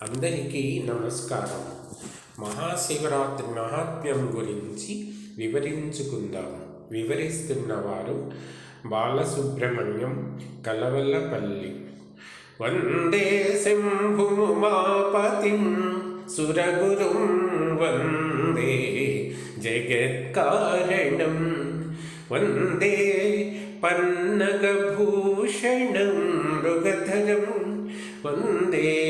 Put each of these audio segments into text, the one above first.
అందరికీ నమస్కారం. మహాశివరాత్రి మహాత్మ్యం గురించి వివరించుకుందాం. వివరిస్తున్నవారు బాలసుబ్రహ్మణ్యం కలవల్లపల్లి. వందే శంభుమాపతి సురగురుం వందే జగత్కారణం. వందే పన్నగభూషణం మృగధరం. వందే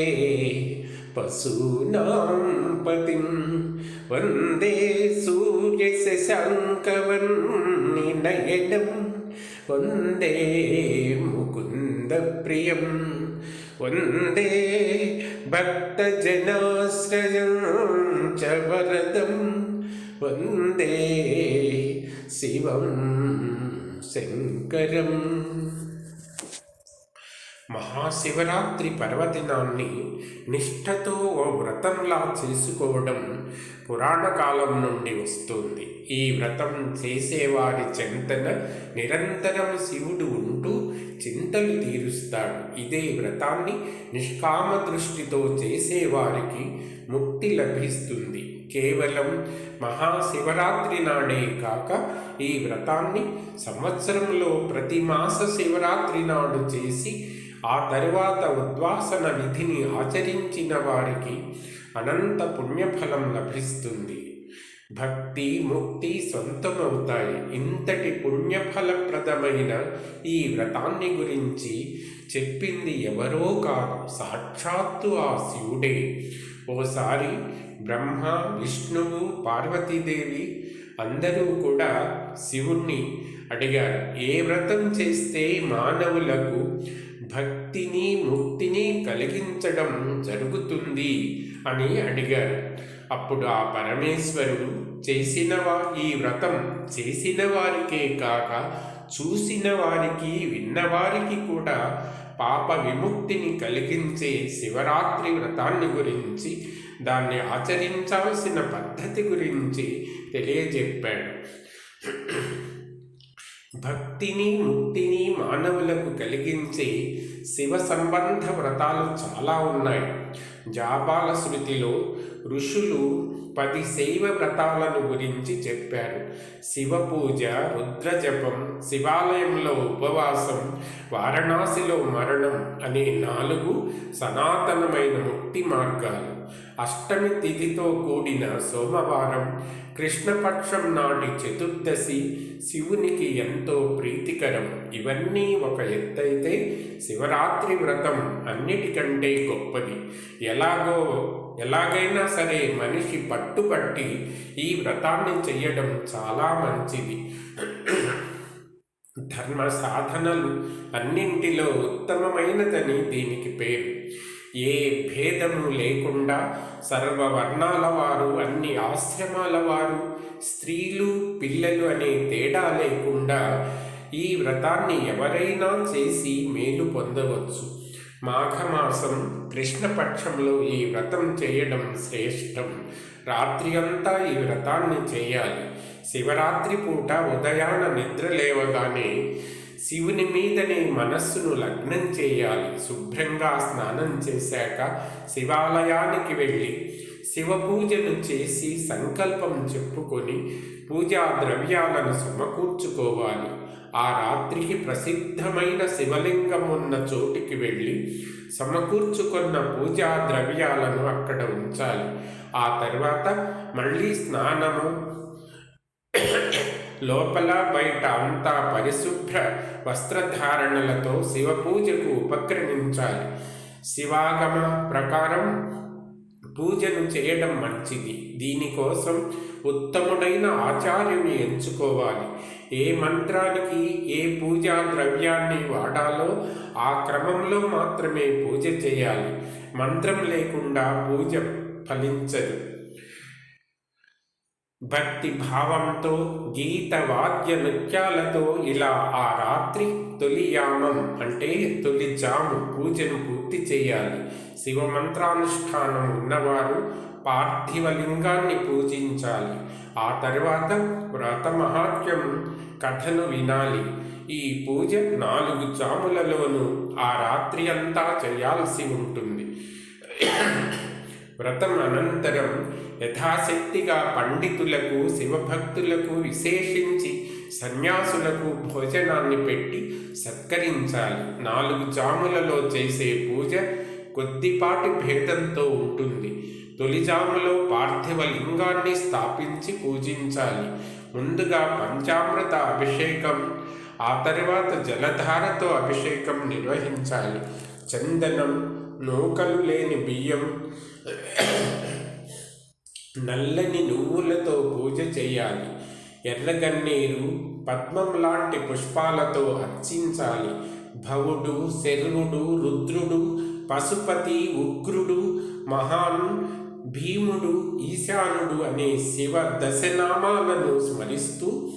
పశూనాం పతిం వందే సూర్యశశాంకవన్నినయనం వందే ముకుందప్రియం. వందే భక్తజనాశ్రయం చ వరదం. వందే శివం శంకరం. మహాశివరాత్రి పర్వదినాన్ని నిష్ఠతో ఓ వ్రతంలా చేసుకోవడం పురాణ కాలం నుండి వస్తుంది. ఈ వ్రతం చేసేవారి చింతన నిరంతరం శివుడు ఉంటూ చింతలు తీరుస్తాడు. ఇదే వ్రతాన్ని నిష్కామ దృష్టితో చేసేవారికి ముక్తి లభిస్తుంది. కేవలం మహాశివరాత్రి నాడే కాక ఈ వ్రతాన్ని సంవత్సరంలో ప్రతి మాస శివరాత్రి నాడు చేసి ఆ తరువాత ఉద్వాసన విధిని ఆచరించిన వారికి అనంత పుణ్యఫలం లభిస్తుంది. భక్తి ముక్తి సొంతమవుతాయి. ఇంతటి పుణ్యఫలప్రదమైన ఈ వ్రతాన్ని గురించి చెప్పింది ఎవరో కాదు. సాక్షాత్తు ఆ శివుడే. ఓసారి బ్రహ్మ విష్ణువు పార్వతీదేవి అందరూ కూడా శివుణ్ణి అడిగారు. ఏ వ్రతం చేస్తే మానవులకు భక్తిని ముక్తిని కలిగించడం జరుగుతుంది అని అడిగారు. అప్పుడు ఆ పరమేశ్వరుడు చేసిన ఈ వ్రతం? చేసిన వారికే కాక చూసిన వారికి విన్నవారికి కూడా పాప విముక్తిని కలిగించే శివరాత్రి వ్రతాన్ని గురించి దాన్ని ఆచరించాల్సిన పద్ధతి గురించి తెలియజెప్పాడు. భక్తిని ముక్తిని మానవులకు కలిగించే శివ సంబంధ వ్రతాలు చాలా ఉన్నాయి. జాబాల శృతిలో ఋషులు పది శైవ వ్రతాలను గురించి చెప్పారు. శివ పూజ రుద్రజపం శివాలయంలో ఉపవాసం వారణాసిలో మరణం అనే నాలుగు సనాతనమైన ముక్తి మార్గాలు. అష్టమి తిథితో కూడిన సోమవారం కృష్ణపక్షం నాటి చతుర్దశి శివునికి ఎంతో ప్రీతికరం. ఇవన్నీ ఒక ఎత్తైతే శివరాత్రి వ్రతం అన్నిటికంటే గొప్పది. ఎలాగో ఎలాగైనా సరే మనిషి పట్టుబట్టి ఈ వ్రతాన్ని చెయ్యడం చాలా మంచిది. ధర్మ సాధనలు అన్నింటిలో ఉత్తమమైనదని దీనికి పేరు. ఏ భేదము లేకుండా సర్వవర్ణాల వారు అన్ని ఆశ్రమాల వారు స్త్రీలు పిల్లలు అనే తేడా లేకుండా ఈ వ్రతాన్ని ఎవరైనా చేసి మేలు పొందవచ్చు. మాఘమాసం కృష్ణపక్షంలో ఈ వ్రతం చేయడం శ్రేష్టం. రాత్రి అంతా ఈ వ్రతాన్ని చేయాలి. శివరాత్రి పూట ఉదయాన నిద్ర లేవగానే శివుని మీదనే మనస్సును లగ్నం చేయాలి. శుభ్రంగా స్నానం చేశాక శివాలయానికి వెళ్ళి శివ పూజను చేసి సంకల్పం చెప్పుకొని పూజా ద్రవ్యాలను సమకూర్చుకోవాలి. ఆ రాత్రికి ప్రసిద్ధమైన శివలింగం ఉన్న చోటికి వెళ్ళి సమకూర్చుకున్న పూజా ద్రవ్యాలను అక్కడ ఉంచాలి. ఆ తర్వాత మళ్ళీ స్నానము. లోపల బయట అంతా పరిశుభ్ర వస్త్రధారణలతో శివ పూజకు ఉపక్రమించాలి. శివాగమ ప్రకారం పూజను చేయడం మంచిది. దీనికోసం ఉత్తముడైన ఆచార్యుని ఎంచుకోవాలి. ఏ మంత్రానికి ఏ పూజా ద్రవ్యాన్ని వాడాలో ఆ క్రమంలో మాత్రమే పూజ చేయాలి. మంత్రం లేకుండా పూజ ఫలించదు. భక్తి భావంతో గీత వాద్య నృత్యాలతో ఇలా ఆ రాత్రి తొలి యామం అంటే తొలి జాము పూజను పూర్తి చేయాలి. శివ మంత్రానుష్ఠానం ఉన్నవారు పార్థివ లింగాన్ని పూజించాలి. ఆ తర్వాత వ్రత మహాత్మ్యం కథను వినాలి. ఈ పూజ నాలుగు జాములలోనూ ఆ రాత్రి అంతా చేయాల్సి ఉంటుంది. వ్రతం అనంతరం యథాశక్తిగా పండితులకు శివభక్తులకు విశేషించి సన్యాసులకు భోజనాన్ని పెట్టి సత్కరించాలి. నాలుగు జాములలో చేసే పూజ కొద్దిపాటి భేదంతో ఉంటుంది. తొలిజాములో పార్థివ లింగాన్ని స్థాపించి పూజించాలి. ముందుగా పంచామృత అభిషేకం ఆ తర్వాత జలధారతో అభిషేకం నిర్వహించాలి. చందనం నూకలు లేని బియ్యం నల్లని నువ్వులతో పూజ చేయాలి. ఎర్రగన్నేరు పద్మం లాంటి పుష్పాలతో అర్చించాలి. భవుడు శర్వుడు రుద్రుడు పశుపతి ఉగ్రుడు మహాన్ భీముడు ఈశానుడు అనే శివ దశనామాలను స్మరిస్తూ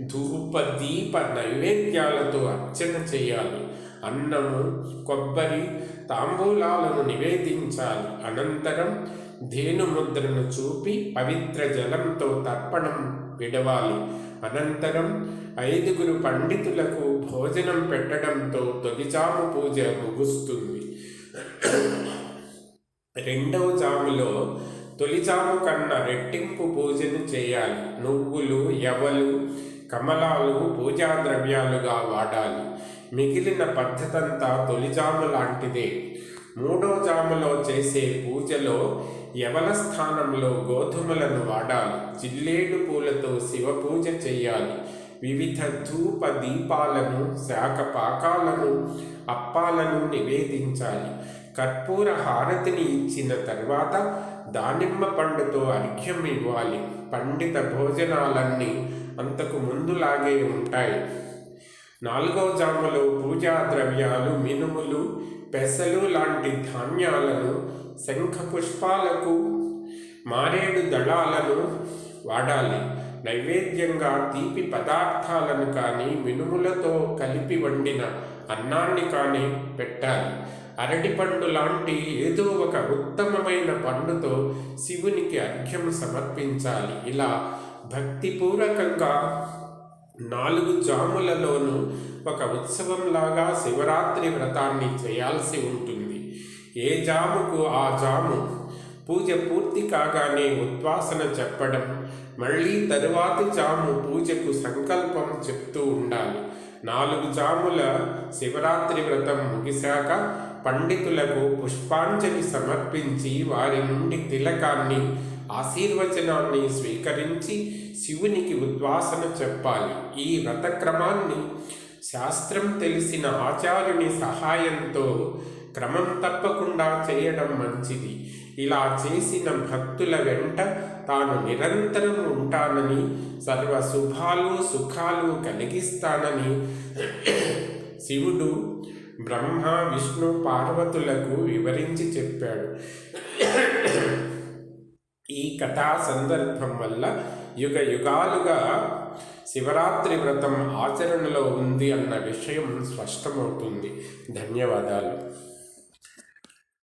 ధూప దీప నైవేద్యాలతో అర్చన చేయాలి. అన్నము కొబ్బరి తాంబూలాలను నివేదించాలి. అనంతరం ధేనుముద్రను చూపి పవిత్ర జలంతో తర్పణం విడవాలి. అనంతరం ఐదుగురు పండితులకు భోజనం పెట్టడంతో తొలిజాము పూజ ముగుస్తుంది. రెండవ జాములో తొలిజాము కన్నా రెట్టింపు పూజను చేయాలి. నువ్వులు ఎవలు కమలాలు పూజా ద్రవ్యాలుగా వాడాలి. మిగిలిన పద్ధతంతా తొలిజాము లాంటిదే. మూడవ జాములో చేసే పూజలో యవన స్థానంలో గోధుమలను వాడాలి. జిల్లేడు పూలతో శివ పూజ చేయాలి. వివిధ ధూప దీపాలను శాఖ పాకాలను అప్పాలను నివేదించాలి. కర్పూర హారతిని ఇచ్చిన తర్వాత దానిమ్మ పండుతో అర్ఘ్యం ఇవ్వాలి పండిత భోజనాలన్నీ అంతకు ముందులాగే ఉంటాయి. నాలుగవ జామలో పూజా ద్రవ్యాలు మినుములు పెసలు లాంటి ధాన్యాలను శంఖ పుష్పాలకు మారేడు దళాలను వాడాలి. నైవేద్యంగా తీపి పదార్థాలను కానీ మినుములతో కలిపి వండిన అన్నాన్ని కానీ పెట్టాలి. అరటిపండు లాంటి ఏదో ఒక ఉత్తమమైన పండుతో శివునికి అర్ఘ్యం సమర్పించాలి. ఇలా భక్తిపూర్వకంగా నాలుగు జాములలోనూ ఒక ఉత్సవంలాగా శివరాత్రి వ్రతాన్ని చేయాల్సి ఉంటుంది. ఏ జాముకు ఆ జాము? పూజ పూర్తి కాగానే ఉద్వాసన చెప్పడం మళ్ళీ తరువాతి జాము పూజకు సంకల్పం చెప్తూ ఉండాలి. నాలుగు జాముల శివరాత్రి వ్రతం ముగిశాక పండితులకు పుష్పాంజలి సమర్పించి వారి నుండి తిలకాన్ని ఆశీర్వచనాన్ని స్వీకరించి శివునికి ఉద్వాసన చెప్పాలి. ఈ వ్రతక్రమాన్ని శాస్త్రం తెలిసిన ఆచార్యుని సహాయంతో క్రమం తప్పకుండా చేయడం మంచిది. ఇలా చేసిన భక్తుల వెంట తాను నిరంతరం ఉంటానని సర్వ శుభాలు సుఖాలు కలిగిస్తానని శివుడు బ్రహ్మ విష్ణు పార్వతులకు వివరించి చెప్పాడు. ఈ కథా సందర్భం వల్ల యుగ యుగాలుగా శివరాత్రి వ్రతం ఆచరణలో ఉంది అన్న విషయం స్పష్టమవుతుంది. ధన్యవాదాలు.